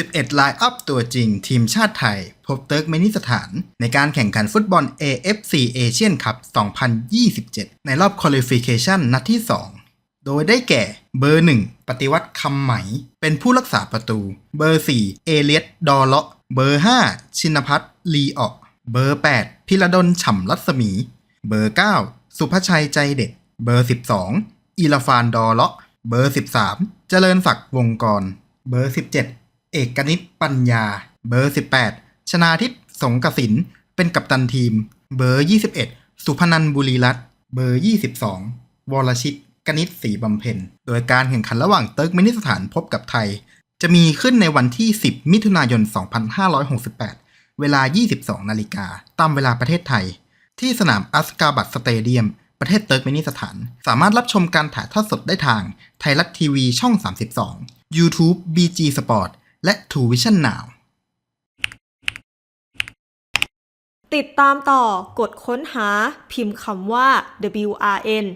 11ไลน์อัพตัวจริงทีมชาติไทย พบเติร์กเมนิสถาน ในการแข่งขันฟุตบอล AFC Asian Cup 2027 ในรอบค u a l i f i c a t i o n นัดที่ 2 โดยได้แก่ เบอร์ 1 ปฏิวัติคำไหม เป็นผู้รักษาประตู เบอร์ 4 เอเลียตดอเลาะ เบอร์ 5 ชินพัฒน์ลีออกเบอร์ 8 พิรดลฉ่ำรัศมี เบอร์ 9 สุภชัยใจเด็ด เบอร์ 12อีลาฟานดอเลาะ เบอร์ 13 เจริญศักดิ์วงกร เบอร์ 17 เอกนิตปัญญา เบอร์ 18 ชนาทิพย์สงกสิน เป็นกัปตันทีม เบอร์ 21 สุพนันบุรีรัตน์ เบอร์ 22 วรชิต กนิษฐ์ศรีบำเพ็ญ โดยการแข่งขันระหว่างเติร์กเมนิสถานพบกับไทย จะมีขึ้นในวันที่ 10 มิถุนายน 2568 เวลา 22 นาฬิกา ตามเวลาประเทศไทย ที่สนามอัสกาบัตสเตเดียม ประเทศเติร์กเมนิสถาน สามารถรับชมการถ่ายทอดสดได้ทาง ไทยรัฐทีวีช่อง 32 YouTube BG Sport และ True Vision Now ติดตามต่อกดค้นหาพิมพ์คำว่า WRN